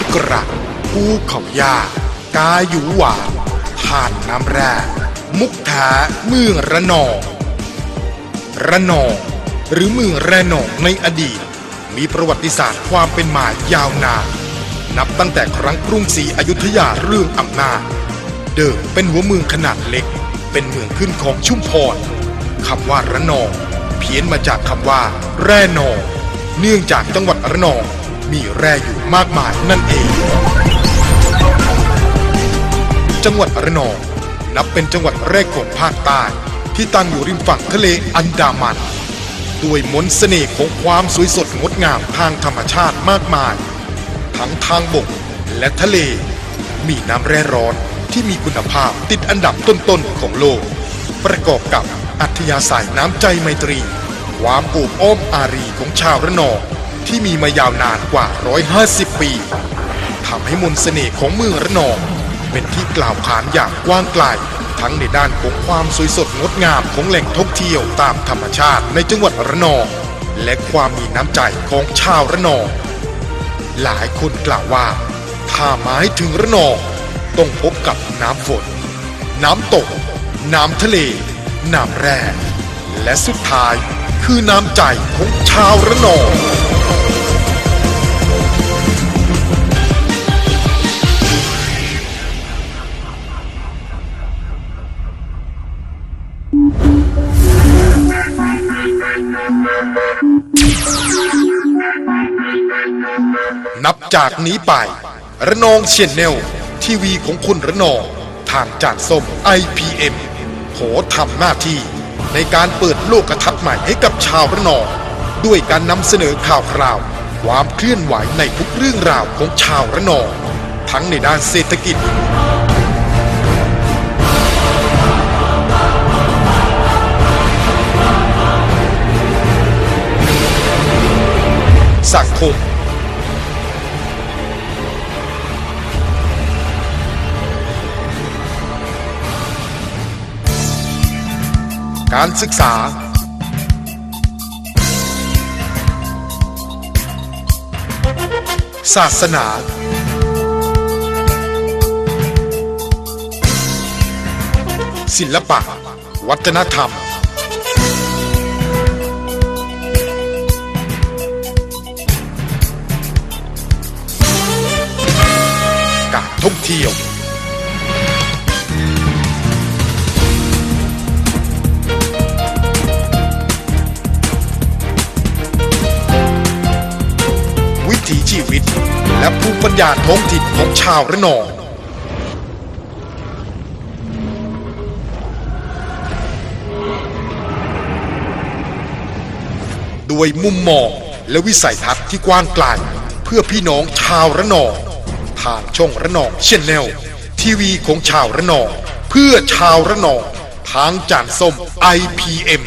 ดกระภูเขายากาอยู่หวานท่านน้ำแร่มุกแท้เมืองระนอง ระนอง หรือเมืองระนองในอดีต มีประวัติศาสตร์ความเป็นมายาวนานนับตั้งแต่ครั้งกรุงศรีอยุธยาเรื่องอำนาจ เดิมเป็นหัวเมืองขนาดเล็ก เป็นเมืองขึ้นของชุมพรคำว่าระนอง เพี้ยนมาจากคำว่า แร่นอง เนื่องจากจังหวัดระนอง มีแร่อยู่มากมายนั่นเอง จังหวัดระนองนับเป็นจังหวัดแรกของภาคใต้ที่ตั้งอยู่ริมฝั่งทะเลอันดามัน ด้วยมนต์เสน่ห์ของความสวยสดงดงามทางธรรมชาติมากมาย ทั้งทางบกและทะเล มีน้ำแร่ร้อนที่มีคุณภาพติดอันดับต้นๆของโลก ประกอบกับอัธยาศัยน้ำใจไมตรี ความโอบอ้อมอารีของชาวระนอง ที่มีมายาวนานกว่า 150 ปีทำให้มนต์เสน่ห์ของเมืองระนองเป็นที่กล่าวขานอย่างกว้างไกล ทั้งในด้านของความสวยสดงดงามของแหล่งท่องเที่ยวตามธรรมชาติในจังหวัดระนอง และความมีน้ำใจของชาวระนอง หลายคนกล่าวว่า ถ้าหมายถึงระนองต้องพบกับน้ำฝน น้ำตก น้ำทะเล น้ำแร่และสุดท้ายคือน้ำใจของชาวระนอง นับจากนี้ไประนองเชียนแนล ทีวีของคุณระนอง ทางจานส้ม IPM ขอทำหน้าที่ในการเปิดโลกทัศน์ใหม่ให้กับชาวระนอง ด้วยการนำเสนอข่าวคราว ความเคลื่อนไหวในทุกเรื่องราวของชาวระนอง ทั้งในด้านเศรษฐกิจ สังคม การศึกษา ศาสนา ศิลปะ วัฒนธรรม ญญาท้องถิ่นของชาวระนองด้วยมุมมองและวิสัยทัศน์ที่กว้างไกลเพื่อพี่น้องชาวระนองทางช่องระนองเชนแนลทีวีของชาวระนองเพื่อชาวระนองทางจานส้ม IPM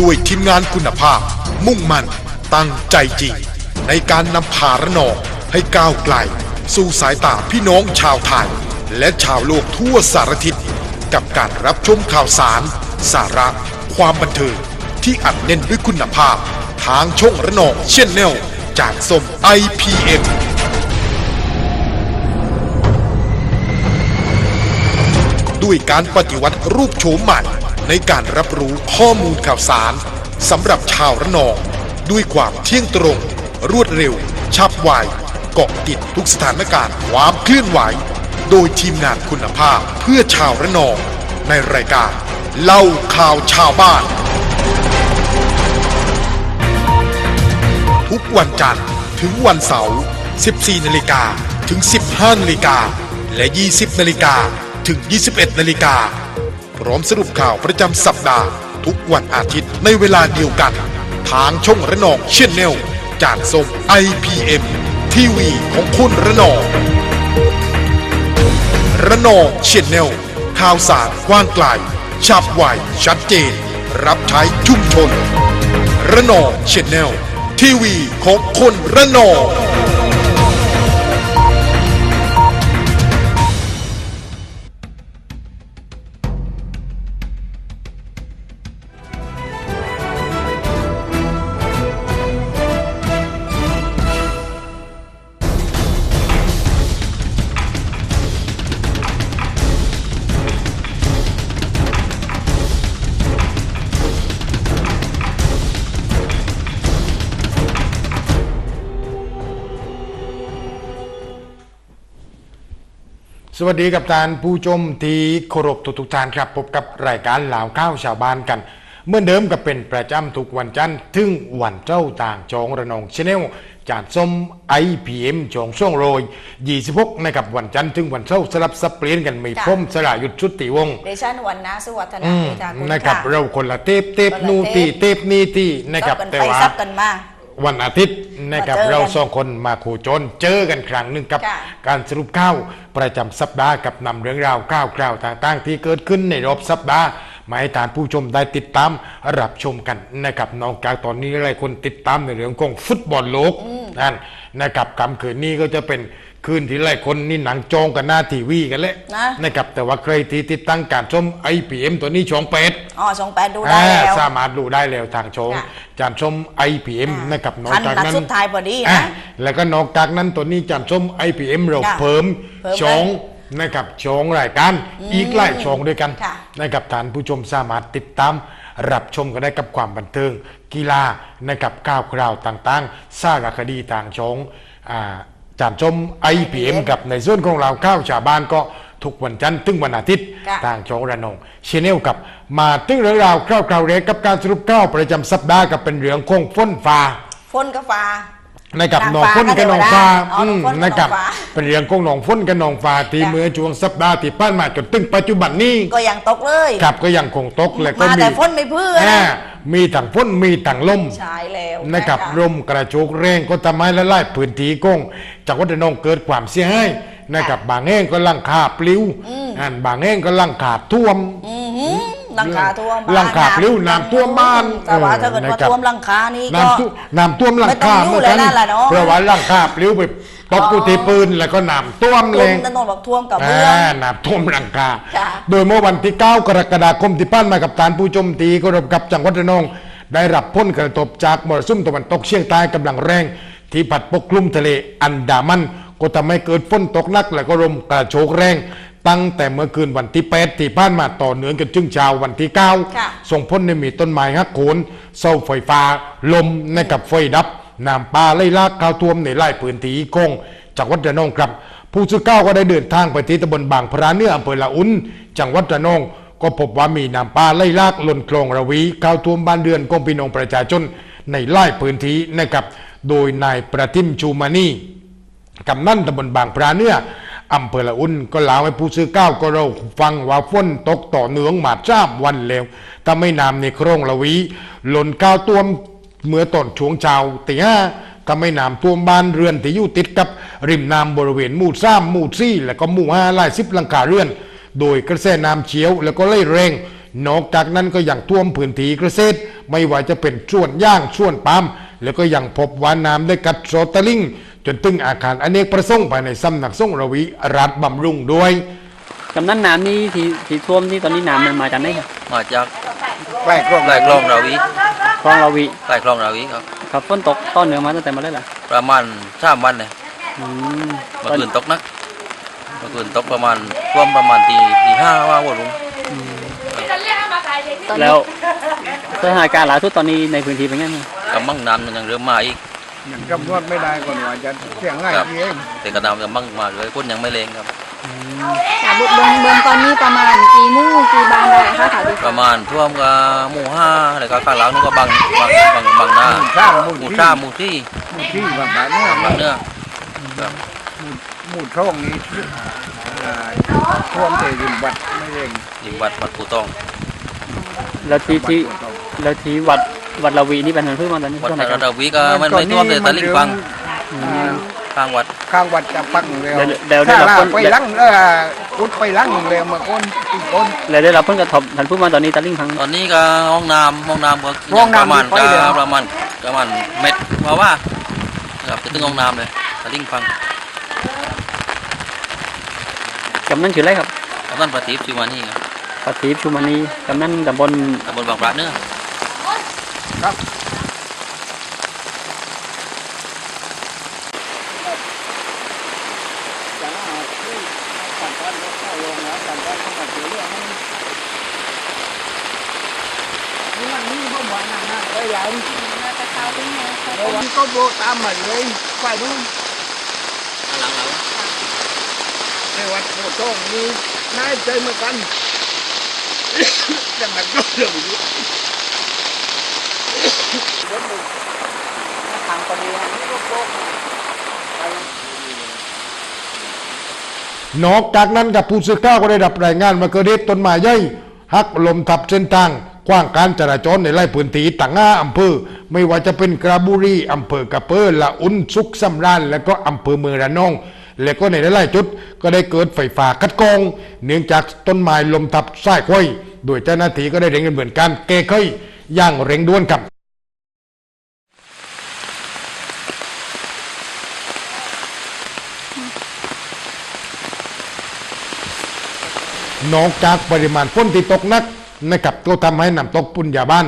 ด้วยทีมงานคุณภาพมุ่งมั่นตั้งใจจริง ในการนำพาระนองให้ก้าวไกล สู่สายตาพี่น้องชาวไทย และชาวโลกทั่วสารทิศกับการรับชมข่าวสาร สาระ ความบันเทิงที่อัดแน่นด้วยคุณภาพ ทางช่องระนองเช่นแนลจากสม IPM ด้วยการปฏิวัติรูปโฉมใหม่ในการรับรู้ข้อมูลข่าวสารสำหรับชาวระนอง ด้วยความเที่ยงตรง รวดเร็ว ฉับไวเกาะติดทุกสถานการณ์ความเคลื่อนไหว โดยทีมงานคุณภาพเพื่อชาวระนอง ในรายการ เล่าข่าวชาวบ้าน ทุกวันจันทร์ถึงวันเสาร์ 14 นาฬิกาถึง 15 นาฬิกาและ 20 นาฬิกาถึง 21 นาฬิกาพร้อมสรุปข่าวประจำสัปดาห์ ทุกวันอาทิตย์ในเวลาเดียวกัน ทางช่องระนองเชียนแนล จานส้ม IPM ทีวีของคุณระนองระนองเชียนแนลข่าวสารกว้างไกลฉับไวชัดเจน รับใช้ชุมชนระนองเชียนแนลทีวีของคนระนอง สวัสดีกับท่านผู้ชมที่เคารพทุกๆท่านครับพบกับรายการหลาวข้าวชาวบ้านกัน เมื่อเดิมก็เป็นประจำทุกวันจันทร์ถึงวันเจ้าต่างจองระนองชาแนลจานส้ม IPM จองช่วงโรย26นะครับวันจันทร์ถึงวันเจ้าสลับสับเปลี่ยนกันมีจ้ะพมสรายุทธชุติวงศ์เดชันวันนะสุวัฒนาอืมเดชาคุณนะครับค่ะเราคนละเทปเทปคนละนูนตีเทปนี้ที่นะครับซับกันแต่ไปว่าซับกันมา วันอาทิตย์นะครับมาเจอกันเราสองคนมาโคจรเจอกันครั้งหนึ่งกับ ค่ะการสรุปข่าวประจำสัปดาห์กับนำเรื่องราวข่าวคราวต่างๆ ที่เกิดขึ้นในรอบสัปดาห์มาให้ท่านผู้ชมได้ติดตามรับชมกันนะครับนอกจากตอนนี้หลายคนติดตามในเรื่องของฟุตบอลโลกนั่นนะครับคำคืนนี้ก็จะเป็น คืนที่หลายคนนี่หนังจองกันหน้าทีวีกันแล้วนะ นะครับแต่ว่าใครที่ติดตั้งการชม IPM ตัวนี้ช่องเป็ดอ๋อสองแปดดูได้แล้วอ่าสามารถดูได้แล้วทางช่องค่ะจานชม IPM อ่านนะครับนอกทันจากนัดนั้นสุดท้ายพอดีนะอะแล้วก็นอกจากนั้นตัวนี้จานชม IPM เราค่ะเพิ่มเพิ่มช่องเลยนะครับช่องรายการอีกหลายช่องด้วยกันค่ะ นะครับท่านผู้ชมสามารถติดตามรับชมกันได้กับความบันเทิงกีฬานะครับข่าวคราวต่างๆสร้างคดีต่างช่องอ่า จานชม IPM กับในส่วนของเราข้าวชาวบ้านก็ทุกวันจันทร์ถึงวันอาทิตย์ค่ะ ทางช่องระนองชแนลกับมาถึงเรื่องราวคร่าวๆเรกกับการสรุปข่าวประจำสัปดาห์กับเป็นเรื่องคงฟ้นฟ้า ฝนกับฟ้า นะครับนางหนองฟ้าฟ้นกับหนองฟ้าก็เทวดาอ๋ออืมหนองฟ้นกับนะครับหนองฟ้าเป็นเรื่องของหนองฟ้นกับหนองฟ้าที่จ้ะเมื่อช่วงสัปดาห์ที่ผ่านมาจนถึงปัจจุบันนี้ก็ยังตกเลยครับก็ยังคงตกและก็มามีแต่ฝนไม่เพื่อนะอ่ามีทั้งฝนมีทั้งลมใช่แล้วนะครับะลมกระโชกแรงก็ทำให้ละลายพื้นที่กงจากวัดระนองเกิดความเสียหายนะครับบางแห่งก็ลังคาปลิวอันบางแห่งก็ลังคาท่วมอือหือห ลังคาท่วมบ้นหลังคาปลิวน้ำท่วมบ้านแต่ว่าถ้าเกิดเออว่านะครับท่วมหลังคานี่ก็น้ำท่วมน้ำท่วมหลังคาไม่ต้องยุ่งเลยนั่นแหละเนาะเพราะว่าหลังคาปลิวไปตกกุฏิปืนแล้วก็น้ำท่วมท่เลวมงถนนบอกท่วมกับเมืองอ่าน้ำท่วมหลังคาจ้ะโดยเมื่อวันที่ 9 กรกฎาคมที่ผ่านมากับฐานผู้โจมตีก็รบกับจังหวัดระนอง ได้รับพ้นกระทบจากมรสุมตะวันตกเฉียงใต้กำลังแรง ที่พัดปกคลุมทะเลอันดามันก็ทำให้เกิดฝนตกหนักและก็ลมกระโชกแรง ตั้งแต่เมื่อคืนวันที่8ที่ผ่านมาต่อเนื่องกันจึงเช้าวันที่ค่ะ9ส่งพ้นในมีต้นไม้หักโขนเสาไฟฟ้า ลมในกับไฟดับน้ำป่าไล่ลากเข้าท่วมในไร่พื้นที่กงจังหวัดระนองครับ ผู้สื่อข่าวก็ได้เดินทางไปที่ตำบลบางพระเนื้ออำเภอละอุ่นจังหวัดระนอง ก็พบว่ามีน้ำป่าไล่ลากล้นคลองระวีเข้าท่วมบ้านเรือนของพี่น้องประชาชนในไร่พื้นที่นะครับ โดยนายประทิมชูมานีกำนันตำบลบางพระเนื้อ อำเภอละอุ่นก็ล่าให้ผู้สื่อข่าวก็เราฟังว่าฝนตกต่อเนืองมาจ้ามวันแล้วทำให้น้ำในโคลองละวีหล่นก้าวท่วมเมื่อตอนช่วงเช้าตีห้าทำให้น้ำท่วมบ้านเรือนที่อยู่ติดกับริมน้ำบริเวณหมู่ซ้ำหมู่ซี่ และก็หมู่ห้าลายสิบลังคาเรือน โดยกระแสน้ำเฉียว แล้วก็ไหลแรงนอกจากนั้นก็ยังท่วมพื้นที่เกษตร ไม่ว่าจะเป็นส่วนย่างส่วนปาล์มแล้วก็ยังพบว่าน้ำได้กัดโซตะลิง จนตึงอาคารอเนกประสงค์ภายในสำนักสงฆ์ระวิรัฐบำรุงด้วยกำนั้นน้ำนี่ที่ที่ท่วมนี่ตอนนี้น้ำมันมาจากไหนครับมาจากใกล้ครองใต้คลองราวีคลองราวีใต้คลองราวีครับครับฝนตกต้นเนืองมาตั้งแต่เมื่อไหร่ล่ะประมาณสามวันเนี่ยอืมเมื่อคืนตกนักเมื่อคืนตกประมาณท่วมประมาณตีตีห้าว่าหัวลุงแล้วสถานการณ์ล่าสุดตอนนี้ในพื้นที่เป็นไงบ้างกำมังน้ำยังเริ่มมาอีก ยังกำนวดไม่ได้ก่อนว่าจะเสียงง่ายครับ เองแต่กระน้ำกำมังมาเลยคนยังไม่เลงครับ ค่ะบุเบืองเบืองตอนนี้ประมาณกี่หมู่กี่บ้านได้คะค่ะพี่ประมาณท่วมกับหมู่ห้าแล้วก็ข้างหลังนู้นก็บังบังบังบังหน้าสร้างหมู่หมู่ที่สามหมู่ที่หมู่ที่บางบ้านเนี่ยบังเนื้อครับหมู่ช่องนี้อ่าท่วมแต่ริมวัดไม่เองยิงวัดวัดปูตองแล้วที่ที่วัดท่วมแล้วที่วัด วัดราวีนี่เป็นมันเพิ่มมาตอนนี้วัดสถานการณ์ราวีก็มันไม่ท่วมแต่ตะลิ่งฟังอ่าข้างวัดข้างวัดจะพังแล้วแล้วแล้วได้ถ้ารับลาผกลไปลังเอออุดไปลังแล้วมาคนอีกคน แล้วได้รับผลกระทบทันพูดมาตอนนี้ตะลิ่งพังตอนนี้ก็ห้องน้ำห้องน้ำก็ห้องประมาณน้ำก็ไปเลยประมาณประมาณเม็ดเพราะว่าครับจะถึงห้องน้ำเลยตะลิ่งฟังกำนันชื่ออะไรครับกำนันประทีปชิวมานี่ครับปฏิบชุมานีกำนันตำบลตำบลบางปลาเนื้อ ครับแล้วมันก็โบตามมาเลยไปนู่นหลังเราแวัดโพธิ์ ทองนี่น่าใจเหมือนกันแต่มันก็เรื่องอยู่ทางคนเดียวนี่โลกนอกจากนั้นกับผู้สื่อข่าวก็ได้รับรายงานมาเกิดเหตุต้นไม้ใหญ่หักลมทับเส้นทางกว้างการจราจรในไร่พื้นที่ต่างห้าอำเภอ ไม่ว่าจะเป็นกระบุรีอำเภอกระเปอละอุ่นสุขสำราญและก็อำเภอเมืองระนองและก็ในหลายจุดก็ได้เกิดไฟฟ้าคัดกรอง เนื่องจากต้นไม้ลมทับสายไฟโดยเจ้าหน้าที่ก็ได้เร่งดำเนินการแก้ไข อย่างเร่งด่วนครับนอกจากปริมาณฝนที่ตกหนักนะครับก็ทำให้น้ำตกปุญญาบ้าน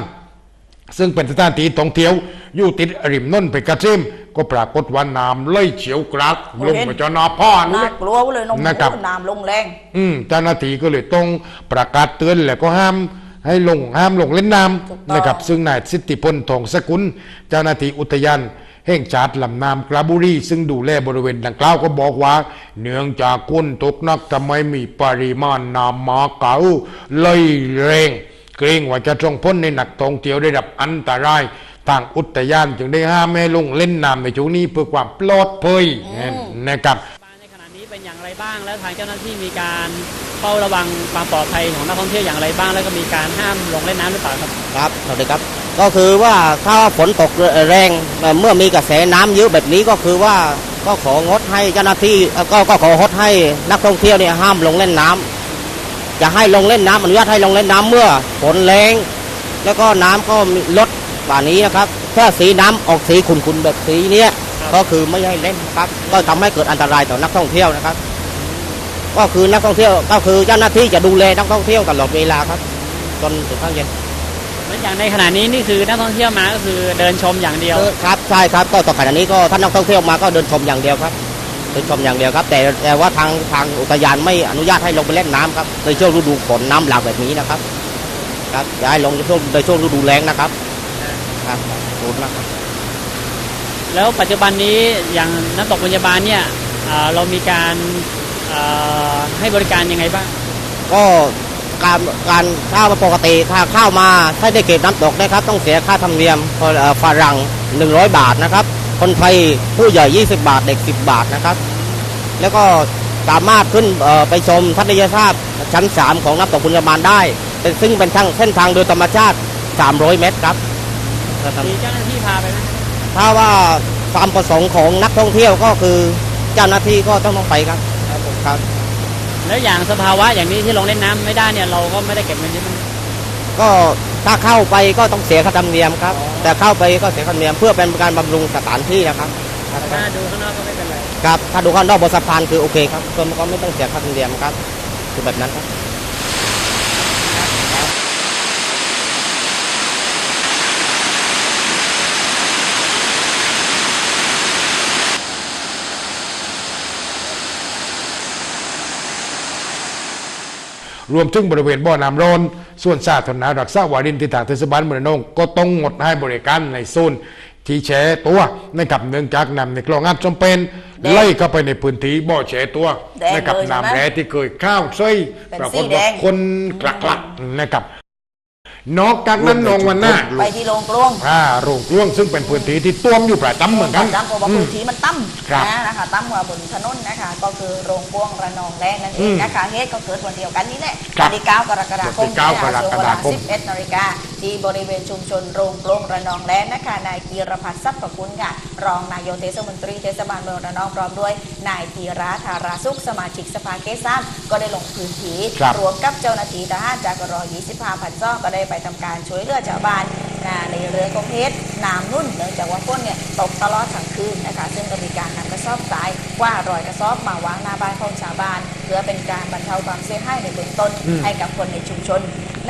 ซึ่งเป็นสถานที่ท่องเที่ยวอยู่ติดริมนนท์ไปกระเซมก็ปรากฏว่าน้ำไหลเฉียวกรากลงมาจนนาพ่อนู้น่านกลัวเลยน้องนะครับน้ำลงแรง อืมเจ้าหน้าที่ก็เลยต้องประกาศเตือนแล้วก็ห้าม ให้ลงห้ามลงเล่นน้ถูกต้องำนะครับ ซึ่งนายสิทธิพลทองสกุล เจ้าหน้าที่อุทยานแห่งชาติลำน้ำกระบุรี ซึ่งดูแลบริเวณดังกล่าวก็บอกว่า เนื่องจากคุณตกหนักทำไมมีปริมาณน้ำมาเก่าเลยแรงเกรงว่าจะส่งผลในนักท่องเที่ยวได้รับอันตรายทางอุทยานจึงได้ห้ามไม่ให้ลงเล่นน้ำในช่วงนี้เพื่อความปลอดภัยนะครับ อย่างไรบ้าง แล้วทางเจ้าหน้าที่มีการเฝ้าระวังความปลอดภัยของนักท่องเที่ยวอย่างไรบ้าง แล้วก็มีการห้ามลงเล่นน้ำหรือเปล่าครับครับสวัสดีครับ ก็คือว่าถ้าฝนตกแรงเมื่อมีกระแสน้ำเยอะแบบนี้ก็คือว่าก็ของดให้เจ้าหน้าที่ก็ก็ของดให้นักท่องเที่ยวเนี่ยห้ามลงเล่นน้ำจะให้ลงเล่นน้ำอนุญาตให้ลงเล่นน้ำเมื่อฝนแรงแล้วก็น้ำก็ลดกว่านี้นะครับถ้าสีน้ำออกสีขุ่นๆแบบสีเนี้ย ก็คือไม่ให้เล่นครับ ก็ทำให้เกิดอันตรายต่อนักท่องเที่ยวนะครับ ก็คือนักท่องเที่ยวก็คือเจ้าหน้าที่จะดูแลนักท่องเที่ยวตลอดเวลาครับ จนถึงข้างเย็นเหมือนอย่างในขณะนี้นี่คือนักท่องเที่ยวมาก็คือเดินชมอย่างเดียวเออครับใช่ครับก็ต่อขณะนี้ก็ท่านนักท่องเที่ยวมาก็เดินชมอย่างเดียวครับเดินชมอย่างเดียวครับ แต่แต่ว่าทางทางอุทยานไม่อนุญาตให้ลงไปเล่นน้ำครับในช่วงฤดูฝนน้ำหลากแบบนี้นะครับ ครับอย่าให้ลงในช่วงในช่วงฤดูแล้งนะครับครับขอบคุณมากครับ แล้วปัจจุบันนี้อย่างน้ำตกปัญญาบาลเนี่ยเอ่อเรามีการเอ่อให้บริการยังไงบ้าง ก็การการถ้าปกติถ้าเข้ามาถ้าได้เก็บน้ำตกนะครับ ต้องเสียค่าธรรมเนียมเอ่อฝรั่ง 100 บาทนะครับ คนไทยผู้ใหญ่ 20 บาทเด็ก 10 บาทนะครับ แล้วก็สามารถขึ้นเอ่อไปชมทัศนียภาพชั้น 3 ของน้ำตกบุญญาบาลได้ เป็นซึ่งเป็นทางเส้นทางโดยธรรมชาติ 300 เมตรครับมีเจ้าหน้าที่พาไปไหม ถ้าว่าความประสงค์ของนักท่องเที่ยวก็คือเจ้าหน้าที่ก็ต้องต้องไปครับครับผมครับ แล้วอย่างสภาวะอย่างนี้ที่ลงเล่นน้ำไม่ได้เนี่ยเราก็ไม่ได้เก็บเงินใช่ไหมก็ถ้าเข้าไปก็ต้องเสียค่าธรรมเนียมครับ แต่เข้าไปก็เสียค่าธรรมเนียมเพื่อเป็นการบำรุงสถานที่นะครับครับถ้าดูข้างนอกก็ไม่เป็นไรครับถ้าดูข้างนอกบนสะพานคือโอเคครับส่วนก็ไม่ต้องเสียค่าธรรมเนียมครับคือแบบนั้นครับ รวมถึงบริเวณบ่อน้ำร้อนส่วนสาธารณรักษาวารินที่ทางเทศบาลเมืองระนองก็ต้องงดให้บริการในโซนที่แชตัวนะครับเนื่องจากนำในคลองอัดจำเป็นแดงไล่เข้าไปในพื้นที่บ่อแชตัวแดงนะครับเลยใช่ไหมน้ำแร่ที่เคยข้าวช่วยเป็นปรากสีฏแดว่างคนกลักกลักๆนะครับ นอกจากนั้นนองวันหน้าไปที่โรงกลวงอ่าโรงกล้วงซึ่งเป็นพื้นที่ที่ต้วมอยู่ประจำเหมือนกันจำเพราะว่าอืมพื้นที่มันตั้มครับนะนะคะตั้มกว่าบนถนนนะคะ ก็คือโรงกลวงระนองแรกนั่นเองนะคะเหตุก็เกิดวันเดียวกันนี่แหละครับวันที่9กรกฎาคมวันที่9นะคะช่วงเวกรกฎาลาคม11นาฬิกาที่บริเวณชุมชนโรงกลวงระนองแรกนะคะนายกีรพัฒน์ทรัพย์ประคุณค่ะ รองนายกเทศมนตรีเทศบาลเมืองระนองพร้อมด้วยนายธีระธาราสุขสมาชิกสภาเกษามก็ได้ลงพื้นที่ครับรวมกับเจ้าหน้าที่ทหารจากรอ25พันซ่องก็ได้ไปทำการช่วยเหลือชาวบ้านนะในเรือกองเพชรน้ำนุ่นเนื่องจากว่าฝนเนี่ยตกตลอดทั้งคืนนะคะ ซึ่งก็มีการนำกระสอบทรายกว่ารอยกระสอบมาวางหน้าบ้านของชาวบ้าน เพื่อเป็นการบรรเทาความเสียหายในเบื้องต้นให้กับคนในชุมชน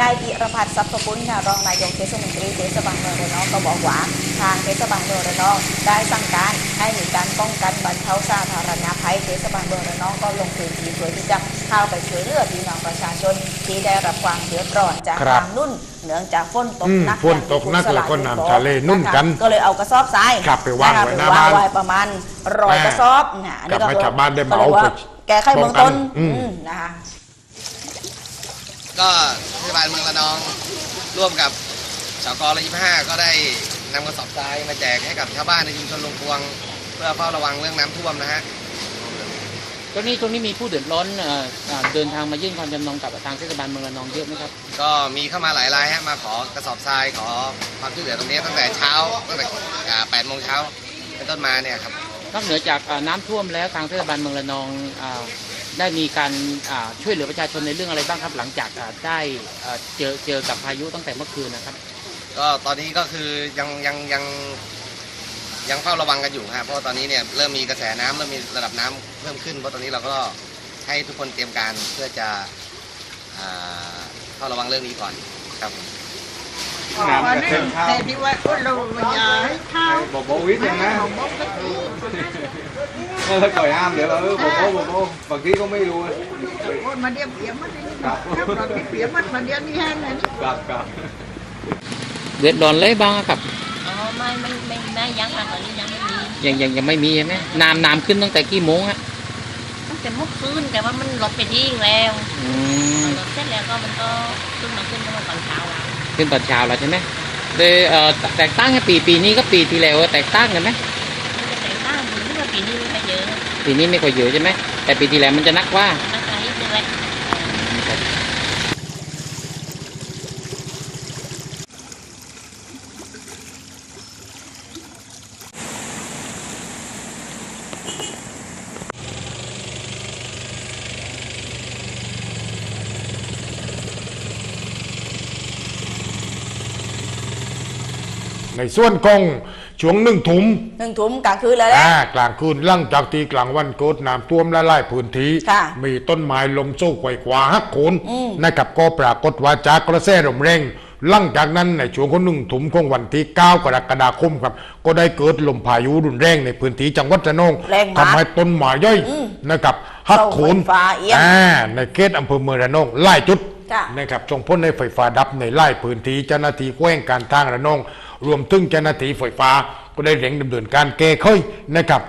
นายอิรพัฒน์ทรัพย์กุลค่ะรองนายกเทศมนตรีเทศบาลเมืองระนองก็บอกว่าทางเทศบาลเมืองระนองได้สั่งการให้มีการป้องกันบรรเทาสาธารณภัยเทศบาลเมืองระนองก็ลงพื้นที่เพื่อที่จะเข้าไปช่วยเหลือพี่น้องประชาชนที่ได้รับความเดือดร้อนจากครับน้ำนุ่น เนื่องจากฝนตกอืมหนักฝนตกหนักแล้วก็น้ำทะเลนุ่นกันะคะก็เลยเอากระสอบทรายครับไปวางนะคะไว้ไปหน้าวางบ้านไว้ประมาณร้อยกระสอบนะอันนี้กลับให้ชาวบ้านได้เหมาก็ลยว่ไปแก้ไขเบื้องต้นป้องกันอืม อืมนะคะ ก็เทศบาลเมืองระนองร่วมกับสกรยี่ห้าก็ได้นำกระสอบทรายมาแจกให้กับชาวบ้านในชุมชนลงพวง เพื่อเฝ้าระวังเรื่องน้ำท่วมนะฮะ ตรงนี้ตรงนี้มีผู้เดือดร้อนเอ่ออ่าเดินทางมายื่นความจำนงกับทางเทศบาลเมืองระนองเยอะไหมครับ ก็มีเข้ามาหลายรายฮะมาขอกระสอบทรายขอความช่วยเหลือตรงนี้ตั้งแต่เช้าตั้งแต่แปดโมงเช้าเป็นต้นมาเนี่ยครับนอกเหนือจากอ่าน้ำท่วมแล้วทางเทศบาลเมืองระนองอ่าได้มีการอ่าช่วยเหลือประชาชนในเรื่องอะไรบ้างครับ หลังจากอ่าได้อ่าเจอเจอกับพายุตั้งแต่เมื่อคืนนะครับ ก็ตอนนี้ก็คือยังยังยัง ยังเฝ้าระวังกันอยู่ฮะเพราะว่าตอนนี้เนี่ยเริ่มมีกระแสน้ำเริ่มมีระดับน้ำเพิ่มขึ้น เพราะตอนนี้เราก็ให้ทุกคนเตรียมการเพื่อจะอ่าเฝ้าระวังเรื่องนี้ก่อนครับผมน้ำกระเซ็นข้าวแต่ที่ว่าคนเราอย่าให้ข้าวบอกบอกวิทย์อย่างนะแล้วก่อยอ้ามเดี๋ยวเราเออบอกบอกบอกบางทีก็ไม่รู้นะคนมาเดียวเปียกมันครับถ้าเราที่เปียกมันมาเดียวนี่แห้งเลยนี่ครับครับเดือดร้อนเลยบ้างครับ อ๋อไม่ไม่ไม่ไม่ยังค่ะตอนนี้ยังไม่มียังยังยังไม่มีใช่ไหมน้ำน้ำขึ้นตั้งแต่กี่โมงฮะตั้งแต่เมื่อคืนแต่ว่ามันลดไปทิ้งแล้วอืมลดเสร็จแล้วก็มันก็ขึ้นมาขึ้นก็มาตอนเช้าแล้วขึ้นตอนเช้าแล้วใช่ไหมโดยเอ่อแตกต่างกับปีปีนี้ก็ปีที่แล้วแตกต่างกันไหมมันจะแต่งหน้าดีนี่ว่าปีนี้ไม่ค่อยเยอะปีนี้ไม่ค่อยเยอะใช่ไหมแต่ปีที่แล้วมันจะหนักกว่าน่าจะนิดนึงแหละ ในส่วนกองช่วงหนึ่งถุมหนึ่งทุ่มกลางคืนแล้วแหละอ่ากลางคืนหลังจากที่กลางวันเกิดน้ำท่วมและไล่พื้นที่ค่ะมีต้นไม้ลมโซ่ไกวกว่าหักโคนอืม นะครับก็ปรากฏว่าจากกระแสลมแรงหลังจากนั้นในช่วงของหนึ่งถุมของวันที่ 9 กรกฎาคมครับ ก็ได้เกิดลมพายุรุนแรงในพื้นที่จังหวัดระนองแรงมากทำให้ต้นไม้ย่อยอืมนะครับหักโคนเสาไฟฟ้าเอียงอ่าในเขตอำเภอเมืองระนองไล่จุด ค่ะ นะครับส่งพ้นในไฟฟ้าดับในไล่พื้นที่เจ้าหน้าที่แขวงการทางระนอง รวมถึงเจ้าหน้าที่ไฟฟ้าก็ได้เร่งดำเนินการแก้ไขนะครับ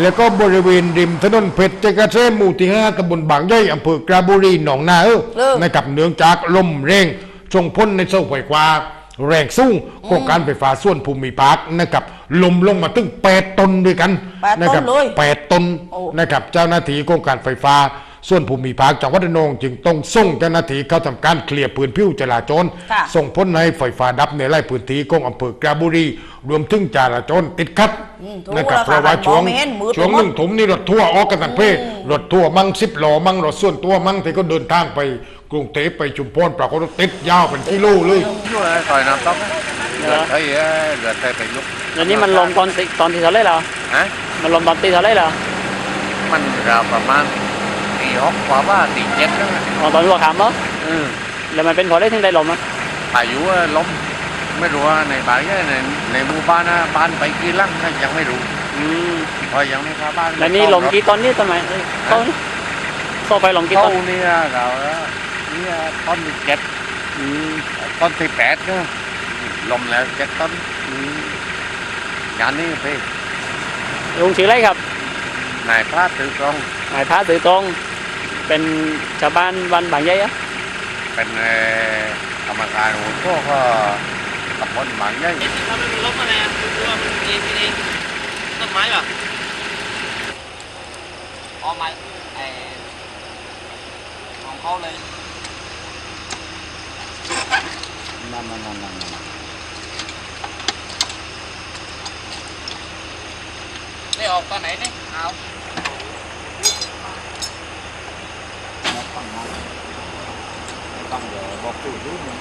แล้วก็บริเวณริมถนนเพชรเจกระเซหมู่ที่ห้าตำบลบางย่อยอำเภอกระบุรีหนองนาเออเออนะครับเนื่องจากลมแรงส่งพ้นในเสาไฟฟ้าแรงสูงโครงการไฟฟ้าส่วนภูมิภาคนะครับลมลงมาถึงแปดตนด้วยกันแปดนะต้ครันเลยแปดตนโอ้นะครับเจ้าหน้าที่โครงการไฟฟ้า ส่วนภูมิภาคจังหวัดระนองจึงต้องส่งเจ้าหน้าที่เข้าทำการเคลียร์พื้นผิวจราจรค่ะส่งพ้นให้ไฟฟ้าดับในไร่พื้นที่ของอำเภอกระบุรี รวมถึงจราจรติดขัดอืมถูกนะครับแล้วเพราะว่าค่ะช่วงมองไม่เห็นมืดช่วงไปหมดหนึ่งถุมนี่รถทัวร์ออกกันทั้งเพศรถทัวร์มั่งสิบล้อมั่งรถส่วนตัวมั่งที่ก็เดินทางไปกรุงเทพไปชุมพรปรากฏว่าติดยาวเป็นกิโลเลยช่วยคอยน้ำต๊อกเดือดไทยเอ้ยเดือดไทยไปลุกแล้วนี่มันลมตอนติตอนที่เท่าไรเหรอฮะมันลมตอนตีเท่าไรเหรอมันราวประมาณ ตีหกกว่าบ้านตีเจ็ดแล้วนะอ๋อตอนหัวขามเหรออืมแล้วมันเป็นเพราะอะไรถึงได้ลมอะพายุล้มไม่รู้ว่าในบ้านเนี่ยในในหมู่บ้านนะบ้านไปกี่หลังนะยังไม่รู้อืมเพราะยังไม่เข้าบ้านแล้วนี่ลมกี่ตอนนี่ต้นไม้เอ้ยต้นโซ่ไปลมกี่เข้าต้นเนี่ยเราเนี่ยต้นที่เจ็ดอืมต้นที่แปดเนี่ยลมแล้วเจ็ดต้นอืมงานนี้พี่ลุงชื่ออะไรครับนายพระตือกรองนายพระตือตรง เป็นชาวบ้านบ้านบางใหญ่อะเป็นเอ่อกรรมการหัวโค้ก็ตำบลบางใหญ่ถ้ามันลมอะไรอะคือว่ามันเองเองต้นไม้ป่ะอ๋อไม้ไอ้ของเขาเลยนั่นนั่นนั่นนั่นได้ออกตอนไหนเนี่ยเอา ตูดูมัน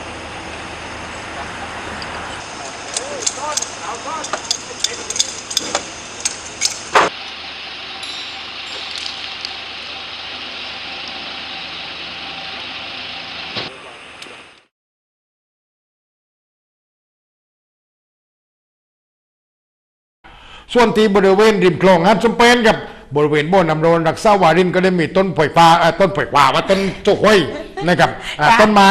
ส่วนที่บริเวณริมคลองฮันสมเปนกับบริเวณบ่อน้ำร้อนรักษาวารินก็ได้มีต้นไอยฟ้าต้นไอยฟ้าว่าต้นโจ้ยนะครับต้นไม้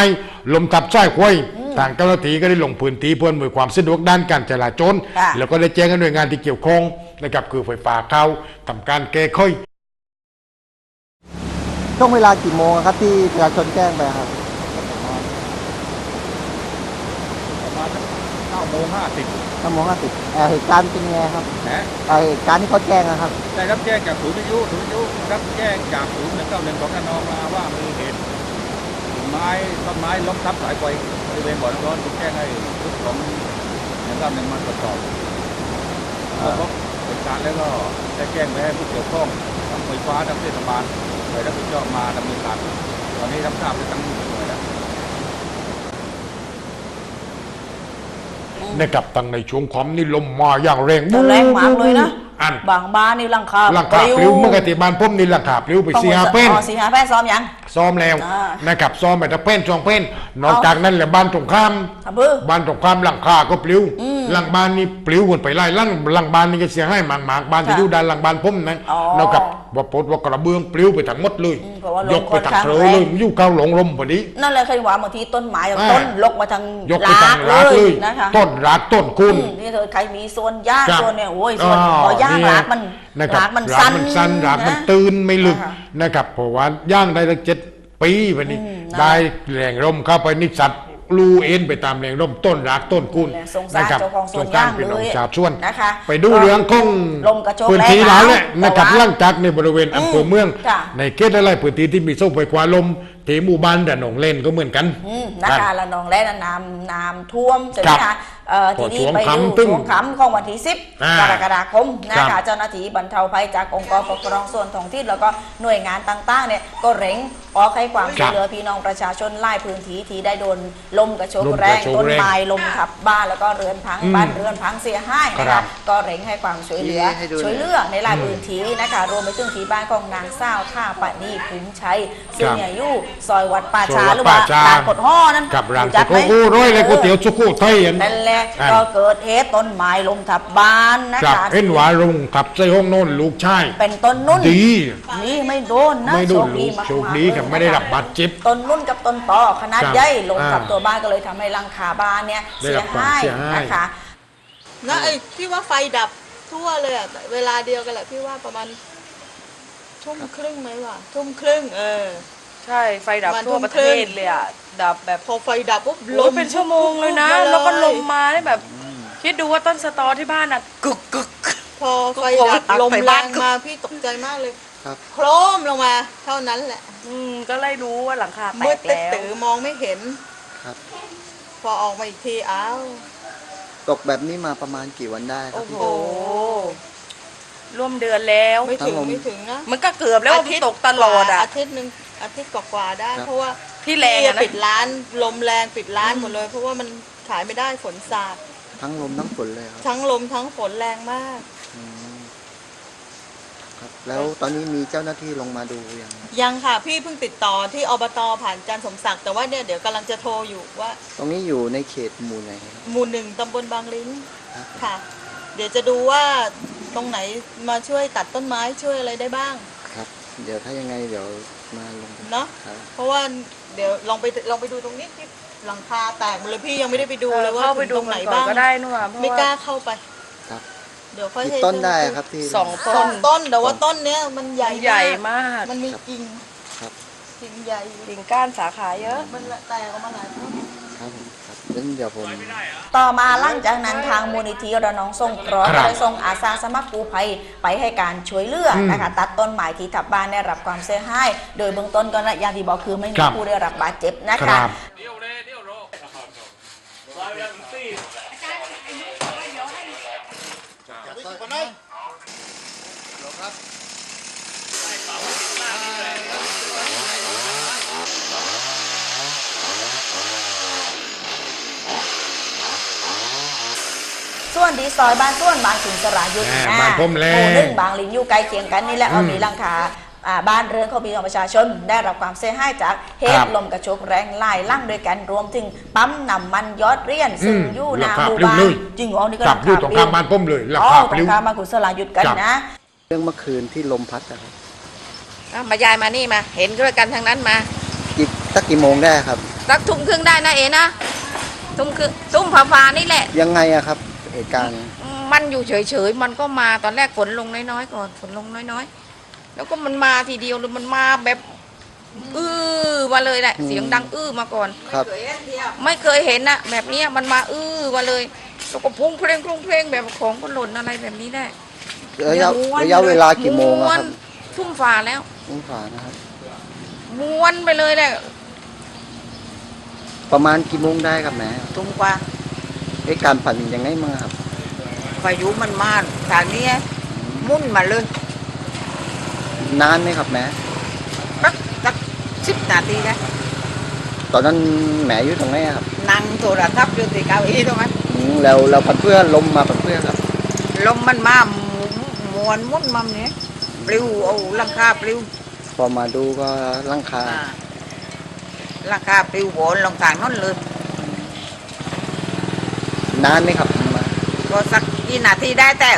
ลมทับใช้ห้วยทางเจ้าหน้าที่ก็ได้ลงพื้นที่เพื่ออำนวยความสะดวกด้านการจราจรค่ะแล้วก็ได้แจ้งให้หน่วยงานที่เกี่ยวข้องนะครับคือไฟฟ้าเข้าทำการแก้ไขช่วงเวลากี่โมงครับที่ประชาชนแจ้งไปครับประมาณเก้าโมงห้าสิบชั่วโมงห้าสิบเหตุการณ์เป็นไงครับนะเอ่อเหตุการณ์ที่เขาแจ้งนะครับได้รับแจ้งจากศูนย์วิทยุศูนย์วิทยุรับแจ้งจากศูนย์หนึ่งเก้าหนึ่งของระนองมาว่ามีเหตุกิ่ง ไม้ต้นไม้ล้มทับสายไฟบริเวณบ่อน้ำร้อนถูกแจ้งให้ชุดของหนึ่งเก้าหนึ่งมาตรวจสอบพอพบเหตุการณ์แล้วก็ได้แจ้งไปให้ผู้เกี่ยวข้องทั้งไฟฟ้าทั้งเทศบาลไปรับผิดชอบมาดำเนินการตอนนี้รับทราบไปทั้งหน่วยแล้วนะครับตั้งในช่วงความนี่ลมมาอย่างแรงแรงมากเลยนะ อันบางบ้านนี่หลังคาหลังคาปลิวเมื่อกติบานพุ่มนี่หลังคาปลิวไปต้องสี่ห้าเป้นอ๋อสี่ห้าแป้นซ้อมยังซ้อมแล้วอ่านะครับซ้อมไปตะเป้นสองเป้นนอกจากนั้นแหละบ้านตรงข้ามทำเพื่อบ้านตรงข้ามหลังคาก็ปลิวอืมหลังบ้านนี่ปลิวหมดไปไล่หลังหลังบ้านนี่ก็เสียให้หมางหมางบ้านที่ค่ะอยู่ด้านหลังบ้านพุ่มนั้นอ๋อนะครับว่าปลดว่ากระเบื้องปลิวไปทั้งหมดเลยอืมเพราะว่าลมยกไปทั้งค่อนข้างเทอแรงเลยอยู่เข้าหลงลมพอดีนั่นเลยเคยว่าบางทีต้นไม้อ่าต้นลกมาทางยกไปทางเลรากเลยยนะคะต้นรากต้นคุณอืมนี่เธอใครมีส่วนย่างครับส่วนเนี่ยโอ้ยส่วนอ่าพอย่างเนี่ยรากมันนะครับรากมันรากสั้นมันสั้นรากมันนะตื่นไม่ลึกอ่านะครับเพราะว่าย่างได้ตั้งเจ็ดปีวันนี้อืมนะได้แรงลมเข้าไปนิสัตว์ลูเอ็นไปตามแรงลมต้นรากต้นคุณสงสารนะครับเจ้าของสวนสงสารย่างพี่น้องเลยชาวชวนนะคะไปดูเรื่องของลมกระโชกพื้นที่แรงแล้วแหละหนาวนะครับแต่ว่าหล่างจากในบริเวณอำเภอเมืองค่ะในเขตอะไรพื้นที่ที่มีโซ่ไฟฟ้าลมที่หมู่บ้านแต่หนองเล่นก็เหมือนกันอืมนะครัคะบละนองและน้ำน้ำท่วมใช่ไหมครัคะบ เอ่อพอทีนี้ช่วงไปดูค่ำตึ้งช่วงค่ำของวันที่ 10อ่ากรกฎาคมนะครัคะบเจ้าหน้าที่บรรเทาภัยจากองค์กรปกครองส่วนท้องถิ่นแล้วก็หน่วยงานต่างๆเนี่ยก็เร่งออกให้ความช่วยเหลือพี่น้องประชาชนไล่พื้นที่ที่ได้โดนลมกระโชกลมกแรระงโชกต้นแรงไม้ลมทับบ้านแล้วก็เรือนพังอืมบ้านเรือนพังเสียหายนะครัคะบก็เร่งให้ความช่วยเหลือให้ดูหน่อยช่วยเหลือในหลายพื้นที่นะคะรวมไปถึงที่บ้านของนางสาวท่าปะนีคุ้มชัยซึ่งเนี่ยอยู่ซอยวัดป่าช้าซอยวัดหรือว่าป่าช้าลานกดห่อนั่นกับร้านรู้จักไหมโกโก้ร้อยเลยก๋วยเตี๋ยวสุโขทัยอันนั่นแหละอ่า ก็เกิดเหตุต้นไม้ลมทับบ้านนะครับคะเอ็นหวารุงขับใส่ห้องโน่นลูกชาย เป็นต้นนุ่นดี นี่ไม่โดนนะไม่โดนโชคดีลูกมากๆโชคดีครับเลยไม่ได้รับบาดเจ็บ ต้นนุ่นกับต้นตอขนาดครับใหญ่ลงทับอ่าตัวบ้านก็เลยทำให้หลังคาบ้านเนี่ยได้เสีรัยบความหายเสียหาย นะคะ แล้วไอ้ที่ว่าไฟดับทั่วเลยอะเวลาเดียวกันแหละพี่ว่าประมาณทุ่มครึ่งไหมวะทุ่มครึ่งเออ ใช่ไฟดับวันทั่วทุ่มประคเทรึ่งศเลยอะดับแบบพอไฟดับปุ๊บลลมมเป็นชั่วโมงเลยนะมาแล้วก็ลมมาได้แบบ คิดดูว่าต้นสตอที่บ้านอะกึกกึกพอไฟก็ดับตักลมไปแรบ้านงมาพี่ตกใจมากเลยครับโครมลงมา เท่านั้นแหละ อืมก็เลยรู้ว่าหลังคาแตมืดกตึ๊ดแล้วตือมองไม่เห็นครับ พอออกมาอีกทีอ้าวตกแบบนี้มาประมาณกี่วันได้ครับโอ้พี่โหร่วมเดือนแล้วไม่ถึงครับผมไม่ถึงนะมันก็เกือบแล้วอาทิตย์ตกตลอดอะอาทิตย์หนึ่ง อาทิตย์กว่าๆได้ ครับ เพราะว่าที่แรงอะนะ ปิดร้านลมแรงปิดร้านหมดเลย เพราะว่ามันขายไม่ได้ฝนสาดทั้งลมทั้งฝนเลยครับทั้งลมทั้งฝนแรงมาก อืมครับแล้วตอนนี้มีเจ้าหน้าที่ลงมาดูยังยังค่ะพี่เพิ่งติดต่อที่อบตผ่านอาจารย์สมศักดิ์แต่ว่าเนี่ยเดี๋ยวกำลังจะโทรอยู่ว่า ตรงนี้อยู่ในเขตหมู่ไหนครับ หมู่หนึ่งตำบลบางลิ้นครับ ค่ะ เดี๋ยวจะดูว่าตรงไหนมาช่วยตัดต้นไม้ช่วยอะไรได้บ้าง ครับ เดี๋ยวถ้ายังไงเดี๋ยว มาลงเนาะครับเพราะว่าเดี๋ยวลองไปลองไปดูตรงนี้ที่หลังคาแตกหมดเลยพี่ยังไม่ได้ไปดูเลยว่าเข้าไปถึงดูตรงไหนก่อนบ้างก็ได้นู่นอะเพราะไม่ว่ากล้าเข้าไป ครับเดี๋ยวค่อยกี่ให้ต้นได้เจ้าหาที่ครับที่ สองสต้อนงต้นแต่ว่าต้นเนี้ยมันใหญ่ใหญ่มากมันมีกิ่งครับ กิ่งใหญ่ กิ่งก้านสาขาเยอะ มันแตกออกมาหลายต้น ครับผมครับงั้นเดี๋ยวผม ต่อมาหลังจากนั้นทางมูลนิธิระนองทรงเคราะห์ครับได้ส่งอาสาสมัครกู้ภัยไปให้การช่วยเหลืออมนะคะตัดต้นไม้ที่ทับบ้านได้รับความเสียหายโดยเบื้องต้นก็นะอย่างที่บอกคือไม่มีครับผู้ได้รับบาดเจ็บนะคคะรับ ส่วนดีซอยบ้านส่วนบางสินสรายุทธ์แหม่นะบ้านผมแล หมู่หนึ่งบางลินอยู่ใกล้เคียงกันนี่แหละเอาอืมมีหลังคาอ่าบ้านเรือนของพี่น้องประชาชนได้รับความเสียหายจากเหครัตุบลมกระโชกแรงหลายลั่งด้วยกันรวมถึงปั๊มน้ำมันยอดเรียนซึ่งอืมอยู่หนาราคาหมู่ปลิ้วบ้านเลยจริงเหรอนี่ก็กับอยู่ตรงข้ามบ้านผมเลยราอ๋อคาตปรลิ้งวข้ามบ้านคุณสลายุทธกันครับนะ เรื่องเมื่อคืนที่ลมพัดนะครับเอามายายมานี่มา เห็นด้วยกันทั้งนั้นมากี่สักกี่โมงได้ครับ สักทุ่มครึ่งได้นะเอ๋นะทุ่มครึ่งทุ่มพาฟาๆนี่แหละ ยังไงอะครับ เหตุการณ์ มันอยู่เฉยๆ มันก็มาตอนแรกฝนลงน้อยๆก่อนฝนลงน้อยๆ แล้วก็มันมาทีเดียวเลยมันมาแบบอื้อมาเลยแหละอืมเสียงดังอื้อมาก่อนครับ ไม่เคยเห็นนะแบบเนี้ยมันมาอื้อมาเลยแล้วก็พุ่งเพลงพุ่งเพลงแบบของก็หล่นอะไรแบบนี้ได้ระยะม้วนระยะเวลากี่โมงอะม้วคนรับทุ่มฝ่าแล้ว สงฝานะครับ ม้วนไปเลยแหละประมาณกี่โมงได้ครับแม่ ทุ่มกว่า เหตุการณ์ปั่นยังไงมั้งครับพายุมันมาทางนี้มุ่นมาเลย นานไหมครับแม่สักสักสิบนาทีนะตอนนั้นแม่อยู่ตรงไหนอะครับนั่งโทรศัพท์อยู่ที่เก้าอี้ตรงนั้นอืมแล้วเราผัดเพื่อนลมมาผัดเพื่อนครับลมมันมาหมุนมวนมุ่นมัมเนี้ยปลิวเอาหลังคาปลิวพอมาดูก็หลังคาอ่าหลังคาปลิวโหนลงทางนั่นเลย นานไหมครับมาก็สักกี่นาทีได้แต่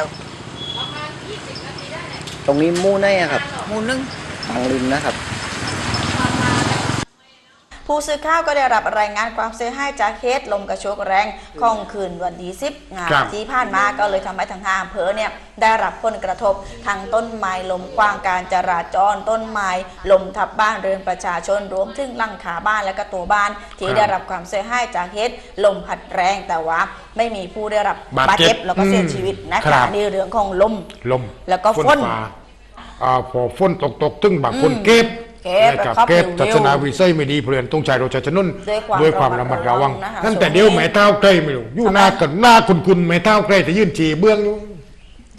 ตรงนี้มู่ไหนอะครับ หมูนึงทางริมนะครับ ผู้สื่อข่าวก็ได้รับรายงานความเสียหายจากเหตุลมกระโชกแรงของคืนวันที่10งานครับที่ผ่านมาก็เลยทำให้ทางห้าอำเภอเนี่ยได้รับผลกระทบทางต้นไม้ลมกว้างการจราจรต้นไม้ลมทับบ้านเรือนประชาชนรวมถึงหลังคาบ้านและก็ตัวบ้าน ที่ครับได้รับความเสียหายจากเหตุลมพัดแรงแต่ว่าไม่มีผู้ได้รับบาดบาดเจ็เจ็บบแล้วก็เสียอืมชีวิตนะครัคะบนี่เรื่องของลมลมแล้วก็ฝนฟ้าอ่าพอฝนตกตกตึงบางคนอืมเก็บ เก็บนะครับแล้วก็เก็บเร็วๆทัศนวิสัยไม่ดีเพื่อนต้องใช้รถจักรยานยนต์ด้วยความด้วยความระมัดระวังระมัดระวังนะคะนั่นแต่ช่วงนี้เดี๋ยวแม่เท้าใกล้ไม่รู้อยู่หน้ากันหน้าคุณคุณแม่เท้าใกล้จะยื่นจีเบื้องอยู่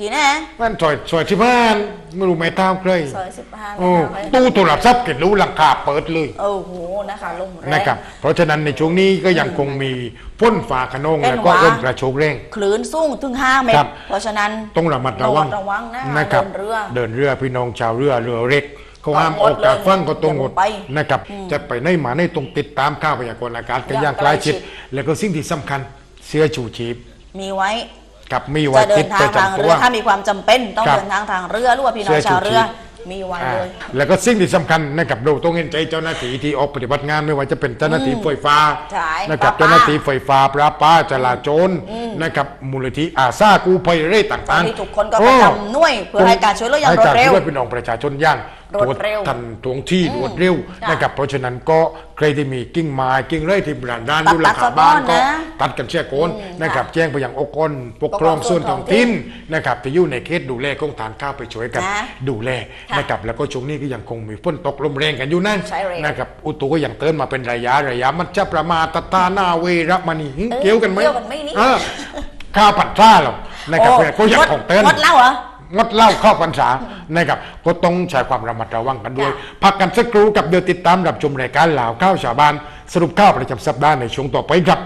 ดีแน่นั่นซอยซอยที่บ้านไม่รู้แม่เท้าใกล้ซอยสิบห้าโอ้ตู้โทรศัพท์เก็บรู้หลังคาเปิดเลยโอ้โหนะคะลมแรงนะครับ เพราะฉะนั้นในช่วงนี้ก็ยังคงมีพ่นฟ้าขนองเป็นแล้วก็หวาร่มกระโชกแรงคลื่นสูงถึง5เมตครัรบเพราะฉะนั้นต้องระมัดระวังระวังนะนะครับเดินเรือเดินเรือพี่น้องชาวเรือเรือเล็ก เขาห้ามต้ององดอกจากเลยฟังก็ต้องงดอย่าไปนะครับอืมจะไปไหนมาไหนตรงติดตามข่าวพยากรณ์อากาศกันอย่างอย่างใกล้ชิดใกล้ชิด แล้วก็สิ่งที่สำคัญเสื้อชูชีพ มีไว้กับมีไว้จะเดิตินดทางประทางจำตัเรืวอถ้ามีความจำเป็นต้องครับเดินทางทางเรือหรือว่าพี่น้องเสื้อชาวเรือชูชีพมีไว้อ่าเลย แล้วก็สิ่งที่สำคัญนะครับเราต้องเห็นใจเจ้าหน้าที่ที่ออกปฏิบัติงานไม่ว่าจะเป็นเจ้าหน้าที่อืมไฟฟ้าใช่นะครับปราปาเจ้าหน้าที่ไฟฟ้าปราปาจราจรอืมนะครับมูลนิธิอาซากู้ภัยเร่ต่างๆที่ทุกคนก็ประจำหน่วยเพื่อให้การช่วยเหลืออย่างรวดเร็วให้กาช่วยพี่น้องประชาชนอย่าง รวดเร็วทันทวงที่รวดเร็วจ้ะนะครับเพราะฉะนั้นก็ใครที่มีกิ่งไม้กิ่งไร่ที่บรานด้านตัดอยู่หลังตัคาดบ้านสะท้ก็อนนะตัดกันเชี่ยโกนอืมนะครับค่ะแจ้งไปยังองค์กรปกครองส่วนท้องถิ่นนะครับที่อยู่ในเขตดูแลของฐานข้าวไปช่วยกันนะดูแลค่ะนะครับแล้วก็ช่วงนี้ก็ยังคงมีฝนตกลมแรงกันอยู่นั่นใช่เลยนะครับอุตุก็ยังเตือนมาเป็นระยะระยะมันจะประมาทตตาหน้าเวรมณีหึเออเกี่ยวกันไหมเกี่ยวกันไหมนี่เออข้าวผัดซ่าหรอกนะครับโอ้ก็ยังของเตือนงดเหล้าเหรอ งดเหล้าเข้าพรรษานะครับก็ต้องใช้ความระมัดระวังกันด้วย พักกันสักครู่กับเดี๋ยวติดตามรับชมรายการเหล่าข้าวชาวบ้านสรุปข้าวประจำสัปดาห์ในช่วงต่อไปครับ